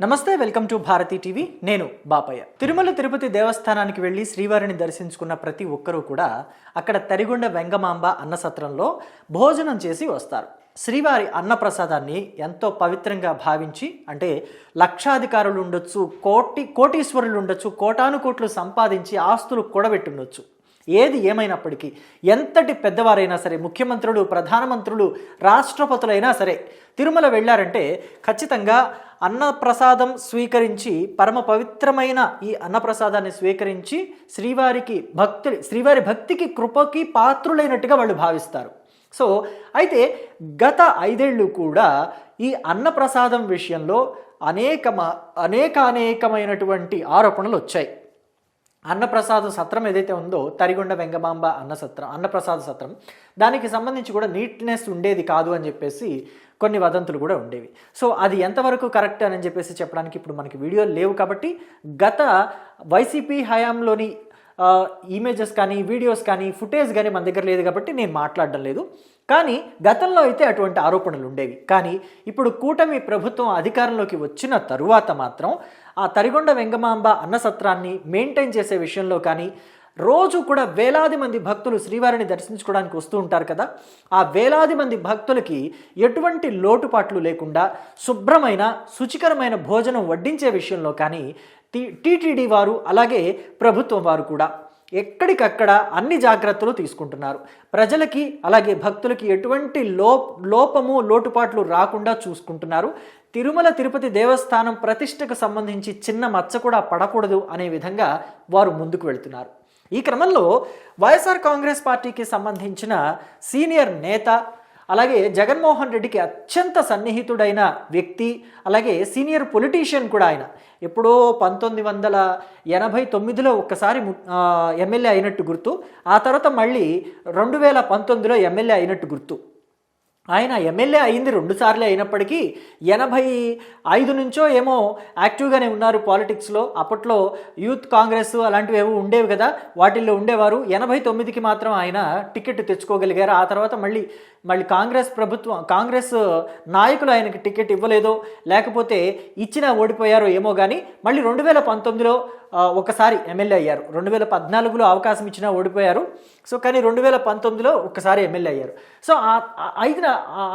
నమస్తే welcome to Bharati TV. నేను బాపయ్య. తిరుమల తిరుపతి దేవస్థానానికి వెళ్ళి శ్రీవారిని దర్శించుకున్న ప్రతి ఒక్కరూ కూడా అక్కడ తరిగొండ వెంగమాంబ అన్నసత్రంలో భోజనం చేసి వస్తారు. శ్రీవారి అన్నప్రసాదాన్ని ఎంతో పవిత్రంగా భావించి అంటే లక్షాధికారులు ఉండొచ్చు కోటి కోటీశ్వరులు ఉండొచ్చు కోటాను కోట్లు సంపాదించి ఆస్తులు కూడబెట్టుండొచ్చు. ఏది ఏమైనప్పటికీ ఎంతటి పెద్దవారైనా సరే ముఖ్యమంత్రులు ప్రధానమంత్రులు రాష్ట్రపతులైనా సరే తిరుమల వెళ్ళారంటే ఖచ్చితంగా అన్నప్రసాదం స్వీకరించి పరమ పవిత్రమైన ఈ అన్నప్రసాదాన్ని స్వీకరించి శ్రీవారికి భక్తు శ్రీవారి భక్తికి కృపకి పాత్రులైనట్టుగా వాళ్ళు భావిస్తారు. సో అయితే గత ఐదేళ్ళు కూడా ఈ అన్నప్రసాదం విషయంలో అనేక అనేకానేకమైనటువంటి ఆరోపణలు వచ్చాయి. అన్నప్రసాద సత్రం ఏదైతే ఉందో తరిగొండ వెంగమాంబ అన్న సత్రం అన్నప్రసాద సత్రం దానికి సంబంధించి కూడా నీట్నెస్ ఉండేది కాదు అని చెప్పేసి కొన్ని వదంతులు కూడా ఉండేవి. సో అది ఎంతవరకు కరెక్ట్ అని చెప్పేసి చెప్పడానికి ఇప్పుడు మనకి వీడియోలు లేవు కాబట్టి గత వైసీపీ హయాంలోని ఇమేజెస్ కానీ వీడియోస్ కానీ ఫుటేజ్ కానీ మన దగ్గర లేదు కాబట్టి నేను మాట్లాడడం లేదు. కానీ గతంలో అయితే అటువంటి ఆరోపణలు ఉండేవి. కానీ ఇప్పుడు కూటమి ప్రభుత్వం అధికారంలోకి వచ్చిన తరువాత మాత్రం ఆ తరిగొండ వెంగమాంబ అన్నసత్రాన్ని మెయింటైన్ చేసే విషయంలో కానీ రోజు కూడా వేలాది మంది భక్తులు శ్రీవారిని దర్శించుకోవడానికి వస్తూ ఉంటారు కదా. ఆ వేలాది మంది భక్తులకి ఎటువంటి లోటుపాట్లు లేకుండా శుభ్రమైన శుచికరమైన భోజనం వడ్డించే విషయంలో కానీ టీటీడీ వారు అలాగే ప్రభుత్వం వారు కూడా ఎక్కడికక్కడ అన్ని జాగ్రత్తలు తీసుకుంటున్నారు. ప్రజలకి అలాగే భక్తులకి ఎటువంటి లో లోపము లోటుపాట్లు రాకుండా చూసుకుంటున్నారు. తిరుమల తిరుపతి దేవస్థానం ప్రతిష్టకు సంబంధించి చిన్న మచ్చ కూడా పడకూడదు అనే విధంగా వారు ముందుకు వెళ్తున్నారు. ఈ క్రమంలో వైఎస్ఆర్ కాంగ్రెస్ పార్టీకి సంబంధించిన సీనియర్ నేత అలాగే జగన్మోహన్ రెడ్డికి అత్యంత సన్నిహితుడైన వ్యక్తి అలాగే సీనియర్ పొలిటీషియన్ కూడా ఆయన. ఎప్పుడో పంతొమ్మిది వందల ఎనభై తొమ్మిదిలో ఒక్కసారి ఎమ్మెల్యే అయినట్టు గుర్తు. ఆ తర్వాత మళ్ళీ రెండు వేల పంతొమ్మిదిలో ఎమ్మెల్యే అయినట్టు గుర్తు. ఆయన ఎమ్మెల్యే అయింది రెండుసార్లే అయినప్పటికీ ఎనభై ఐదు నుంచో ఏమో యాక్టివ్గానే ఉన్నారు పాలిటిక్స్లో. అప్పట్లో యూత్ కాంగ్రెస్ అలాంటివి ఏవో ఉండేవి కదా వాటిల్లో ఉండేవారు. ఎనభై తొమ్మిదికి మాత్రం ఆయన టికెట్ తెచ్చుకోగలిగారు. ఆ తర్వాత మళ్ళీ మళ్ళీ కాంగ్రెస్ ప్రభుత్వం కాంగ్రెస్ నాయకులు ఆయనకి టికెట్ ఇవ్వలేదో లేకపోతే ఇచ్చినా ఓడిపోయారో ఏమో కానీ మళ్ళీ రెండు వేల పంతొమ్మిదిలో ఒకసారి ఎమ్మెల్యే అయ్యారు. రెండు వేల పద్నాలుగులో అవకాశం ఇచ్చినా ఓడిపోయారు. సో కానీ రెండు వేల పంతొమ్మిదిలో ఒకసారి ఎమ్మెల్యే అయ్యారు. సో అయిన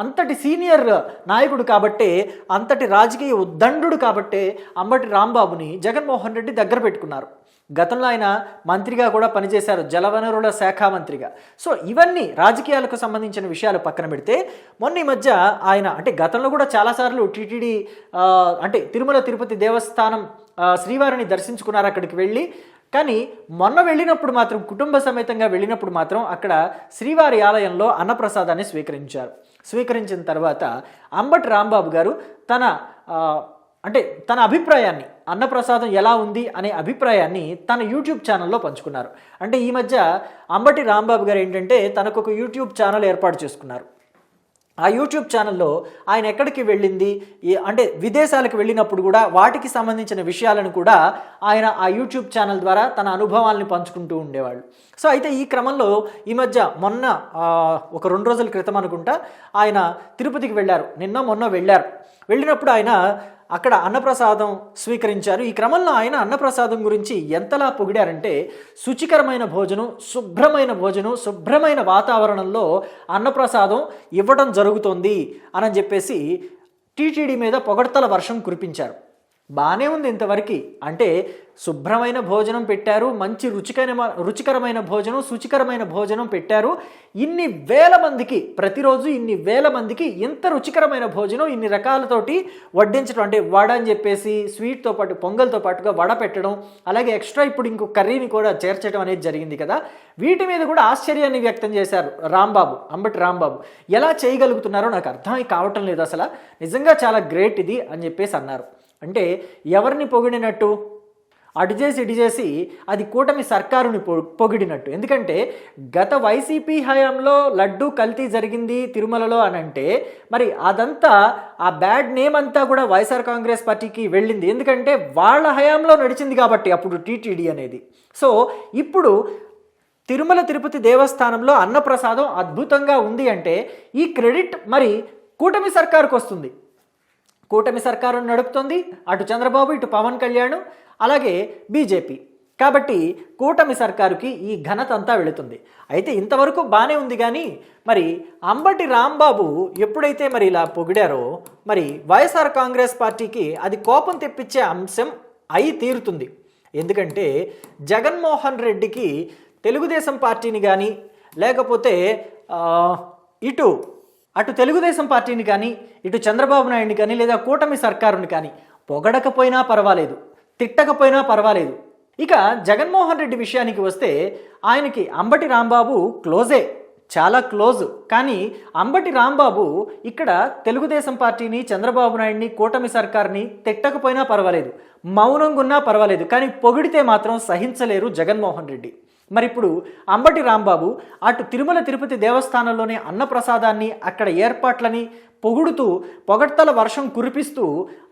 అంతటి సీనియర్ నాయకుడు కాబట్టి అంతటి రాజకీయ ఉద్దండు కాబట్టి అంబటి రాంబాబుని జగన్మోహన్ రెడ్డి దగ్గర పెట్టుకున్నారు. గతంలో ఆయన మంత్రిగా కూడా పనిచేశారు జలవనరుల శాఖ మంత్రిగా. సో ఇవన్నీ రాజకీయాలకు సంబంధించిన విషయాలు పక్కన పెడితే మొన్న ఈ మధ్య ఆయన అంటే గతంలో కూడా చాలాసార్లు టీటీడీ అంటే తిరుమల తిరుపతి దేవస్థానం శ్రీవారిని దర్శించుకున్నారు అక్కడికి వెళ్ళి. కానీ మొన్న వెళ్ళినప్పుడు మాత్రం కుటుంబ సమేతంగా వెళ్ళినప్పుడు మాత్రం అక్కడ శ్రీవారి ఆలయంలో అన్నప్రసాదాన్ని స్వీకరించారు. స్వీకరించిన తర్వాత అంబటి రాంబాబు గారు తన అంటే తన అభిప్రాయాన్ని అన్నప్రసాదం ఎలా ఉంది అనే అభిప్రాయాన్ని తన యూట్యూబ్ ఛానల్లో పంచుకున్నారు. అంటే ఈ మధ్య అంబటి రాంబాబు గారు ఏంటంటే తనకు ఒక యూట్యూబ్ ఛానల్ ఏర్పాటు చేసుకున్నారు. ఆ యూట్యూబ్ ఛానల్లో ఆయన ఎక్కడికి వెళ్ళింది? అంటే విదేశాలకు వెళ్ళినప్పుడు కూడా వాటికి సంబంధించిన విషయాలను కూడా ఆయన ఆ యూట్యూబ్ ఛానల్ ద్వారా తన అనుభవాల్ని పంచుకుంటూ ఉండేవాళ్ళు. సో అయితే ఈ క్రమంలో ఈ మధ్య మొన్న ఒక రెండు రోజుల క్రితం అనుకుంటా ఆయన తిరుపతికి వెళ్ళారు. నిన్న మొన్న వెళ్ళారు. వెళ్ళినప్పుడు ఆయన అక్కడ అన్నప్రసాదం స్వీకరించారు. ఈ క్రమంలో ఆయన అన్నప్రసాదం గురించి ఎంతలా పొగిడారంటే శుచికరమైన భోజనం శుభ్రమైన భోజనం శుభ్రమైన వాతావరణంలో అన్నప్రసాదం ఇవ్వడం జరుగుతోంది అని చెప్పేసి టీటీడీ మీద పొగడ్తల వర్షం కురిపించారు. బాగానే ఉంది ఇంతవరకు. అంటే శుభ్రమైన భోజనం పెట్టారు మంచి రుచికరమైన రుచికరమైన భోజనం శుచికరమైన భోజనం పెట్టారు. ఇన్ని వేల మందికి ప్రతిరోజు ఇన్ని వేల మందికి ఇంత రుచికరమైన భోజనం ఇన్ని రకాలతోటి వడ్డించడం. అంటే వడ అని చెప్పేసి స్వీట్తో పాటు పొంగల్తో పాటుగా వడ పెట్టడం అలాగే ఎక్స్ట్రా ఇప్పుడు ఇంకో కర్రీని కూడా చేర్చడం అనేది జరిగింది కదా. వీటి మీద కూడా ఆశ్చర్యాన్ని వ్యక్తం చేశారు రాంబాబు అంబటి రాంబాబు. ఎలా చేయగలుగుతున్నారో నాకు అర్థమై కావటం లేదు అసలు. నిజంగా చాలా గ్రేట్ ఇది అని చెప్పేసి అన్నారు. అంటే ఎవరిని పొగిడినట్టు? అటు చేసి ఇటు చేసి అది కూటమి సర్కారుని పొగిడినట్టు. ఎందుకంటే గత వైసీపీ హయాంలో లడ్డు కల్తీ జరిగింది తిరుమలలో అని అంటే మరి అదంతా ఆ బ్యాడ్ నేమ్ అంతా కూడా వైఎస్ఆర్ కాంగ్రెస్ పార్టీకి వెళ్ళింది. ఎందుకంటే వాళ్ళ హయాంలో నడిచింది కాబట్టి అప్పుడు టీటీడీ అనేది. సో ఇప్పుడు తిరుమల తిరుపతి దేవస్థానంలో అన్నప్రసాదం అద్భుతంగా ఉంది అంటే ఈ క్రెడిట్ మరి కూటమి సర్కారుకు వస్తుంది కూటమి సర్కారు నడుపుతోంది. అటు చంద్రబాబు ఇటు పవన్ కళ్యాణ్ అలాగే బీజేపీ. కాబట్టి కూటమి సర్కారుకి ఈ ఘనత అంతా వెళుతుంది. అయితే ఇంతవరకు బాగానే ఉంది కానీ మరి అంబటి రాంబాబు ఎప్పుడైతే మరి ఇలా పొగిడారో మరి వైఎస్ఆర్ కాంగ్రెస్ పార్టీకి అది కోపం తెప్పించే అంశం అయి తీరుతుంది. ఎందుకంటే జగన్మోహన్ రెడ్డికి తెలుగుదేశం పార్టీని కానీ లేకపోతే ఇటు అటు తెలుగుదేశం పార్టీని కానీ ఇటు చంద్రబాబు నాయుడిని కానీ లేదా కూటమి సర్కారుని కానీ పొగడకపోయినా పర్వాలేదు తిట్టకపోయినా పర్వాలేదు. ఇక జగన్మోహన్ రెడ్డి విషయానికి వస్తే ఆయనకి అంబటి రాంబాబు క్లోజే చాలా క్లోజ్. కానీ అంబటి రాంబాబు ఇక్కడ తెలుగుదేశం పార్టీని చంద్రబాబు నాయుడిని కూటమి సర్కార్ని తిట్టకపోయినా పర్వాలేదు మౌనంగా ఉన్నా పర్వాలేదు. కానీ పొగిడితే మాత్రం సహించలేరు జగన్మోహన్ రెడ్డి. మరి ఇప్పుడు అంబటి రాంబాబు అటు తిరుమల తిరుపతి దేవస్థానంలోని అన్నప్రసాదాన్ని అక్కడ ఏర్పాట్లని పొగుడుతూ పొగడ్తల వర్షం కురిపిస్తూ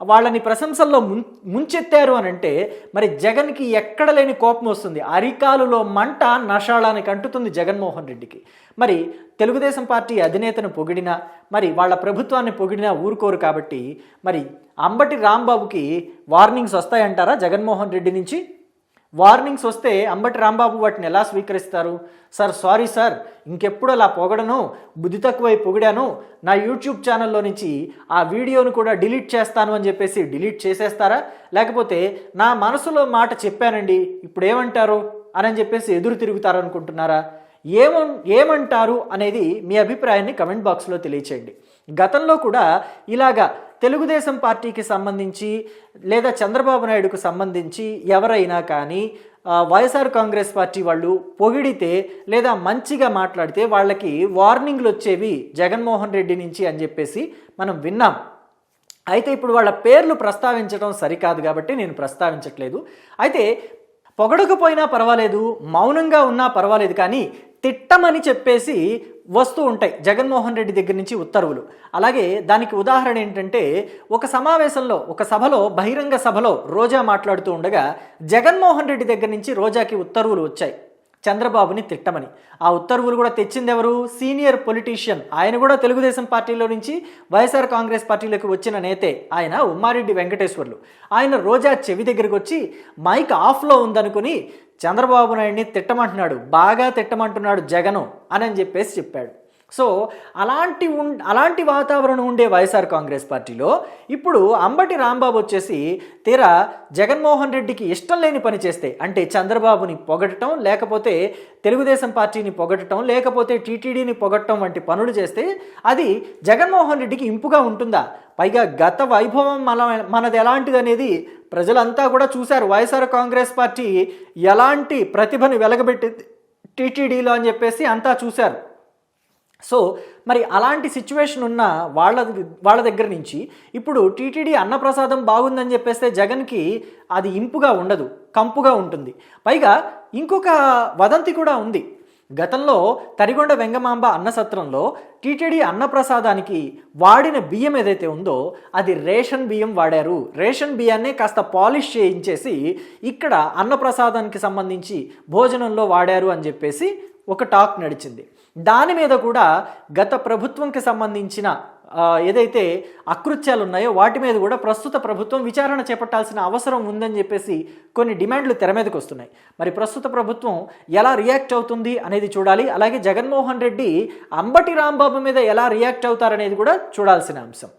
వాళ్ళని ప్రశంసల్లో ముం ముంచెత్తారు అని అంటే మరి జగన్కి ఎక్కడ లేని కోపం వస్తుంది. అరికాలులో మంట నషాళానికి అంటుతుంది జగన్మోహన్ రెడ్డికి. మరి తెలుగుదేశం పార్టీ అధినేతను పొగిడినా మరి వాళ్ళ ప్రభుత్వాన్ని పొగిడినా ఊరుకోరు కాబట్టి మరి అంబటి రాంబాబుకి వార్నింగ్స్ వస్తాయంటారా జగన్మోహన్ రెడ్డి నుంచి? వార్నింగ్స్ వస్తే అంబటి రాంబాబు వాటిని ఎలా స్వీకరిస్తారు? సార్ సారీ సార్ ఇంకెప్పుడు అలా పొగడను? బుద్ధి తక్కువై పొగిడాను? నా యూట్యూబ్ ఛానల్లో నుంచి ఆ వీడియోను కూడా డిలీట్ చేస్తాను అని చెప్పేసి డిలీట్ చేసేస్తారా? లేకపోతే నా మనసులో మాట చెప్పానండి ఇప్పుడు ఏమంటారు అని చెప్పేసి ఎదురు తిరుగుతారు అనుకుంటున్నారా ఏమ ఏమంటారు అనేది మీ అభిప్రాయాన్ని కమెంట్ బాక్స్లో తెలియచేయండి. గతంలో కూడా ఇలాగా తెలుగుదేశం పార్టీకి సంబంధించి లేదా చంద్రబాబు నాయుడుకు సంబంధించి ఎవరైనా కానీ వైఎస్ఆర్ కాంగ్రెస్ పార్టీ వాళ్ళు పొగిడితే లేదా మంచిగా మాట్లాడితే వాళ్ళకి వార్నింగ్లు వచ్చేవి జగన్మోహన్ రెడ్డి నుంచి అని చెప్పేసి మనం విన్నాం. అయితే ఇప్పుడు వాళ్ళ పేర్లు ప్రస్తావించడం సరికాదు కాబట్టి నేను ప్రస్తావించట్లేదు. అయితే పొగడకపోయినా పర్వాలేదు మౌనంగా ఉన్నా పర్వాలేదు కానీ తిట్టమని చెప్పేసి వస్తూ ఉంటాయి జగన్మోహన్ రెడ్డి దగ్గర నుంచి ఉత్తర్వులు. అలాగే దానికి ఉదాహరణ ఏంటంటే ఒక సమావేశంలో ఒక సభలో బహిరంగ సభలో రోజా మాట్లాడుతూ ఉండగా జగన్మోహన్ రెడ్డి దగ్గర నుంచి రోజాకి ఉత్తర్వులు వచ్చాయి. చంద్రబాబుని తిట్టమని. ఆ ఉత్తర్వులు కూడా తెచ్చింది ఎవరు సీనియర్ పొలిటీషియన్ ఆయన కూడా తెలుగుదేశం పార్టీలో నుంచి వైఎస్ఆర్ కాంగ్రెస్ పార్టీలోకి వచ్చిన నేతే ఆయన ఉమ్మారెడ్డి వెంకటేశ్వర్లు. ఆయన రోజా చెవి దగ్గరికి వచ్చి మైక్ ఆఫ్లో ఉందనుకుని చంద్రబాబు నాయుడిని తిట్టమంటున్నాడు బాగా తిట్టమంటున్నాడు జగను అని అని చెప్పేసి చెప్పాడు. సో అలాంటి ఉం అలాంటి వాతావరణం ఉండే వైఎస్ఆర్ కాంగ్రెస్ పార్టీలో ఇప్పుడు అంబటి రాంబాబు వచ్చేసి తీరా జగన్మోహన్ రెడ్డికి ఇష్టం లేని పని చేస్తే అంటే చంద్రబాబుని పొగడటం లేకపోతే తెలుగుదేశం పార్టీని పొగడటం లేకపోతే టీటీడీని పొగడటం వంటి పనులు చేస్తే అది జగన్మోహన్ రెడ్డికి ఇంపుగా ఉంటుందా? పైగా గత వైభవం మన మనది ఎలాంటిది అనేది ప్రజలంతా కూడా చూశారు. వైఎస్ఆర్ కాంగ్రెస్ పార్టీ ఎలాంటి ప్రతిభను వెలగబెట్టి టీటీడీలో అని చెప్పేసి అంతా చూశారు. సో మరి అలాంటి సిచ్యువేషన్ ఉన్న వాళ్ళ వాళ్ళ దగ్గర నుంచి ఇప్పుడు టీటీడీ అన్నప్రసాదం బాగుందని చెప్పేస్తే జగన్కి అది ఇంపుగా ఉండదు కంపుగా ఉంటుంది. పైగా ఇంకొక వదంతి కూడా ఉంది. గతంలో తరిగొండ వెంగమాంబ అన్నసత్రంలో టీటీడీ అన్నప్రసాదానికి వాడిన బియ్యం ఏదైతే ఉందో అది రేషన్ బియ్యం వాడారు. రేషన్ బియ్యాన్నే కాస్త పాలిష్ చేయించేసి ఇక్కడ అన్నప్రసాదానికి సంబంధించి భోజనంలో వాడారు అని చెప్పేసి ఒక టాక్ నడిచింది. దాని మీద కూడా గత ప్రభుత్వంకి సంబంధించిన ఏదైతే అకృత్యాలు ఉన్నాయో వాటి మీద కూడా ప్రస్తుత ప్రభుత్వం విచారణ చేపట్టాల్సిన అవసరం ఉందని చెప్పేసి కొన్ని డిమాండ్లు తెర మీదకి వస్తున్నాయి. మరి ప్రస్తుత ప్రభుత్వం ఎలా రియాక్ట్ అవుతుంది అనేది చూడాలి. అలాగే జగన్మోహన్ రెడ్డి అంబటి రాంబాబు మీద ఎలా రియాక్ట్ అవుతారనేది కూడా చూడాల్సిన అంశం.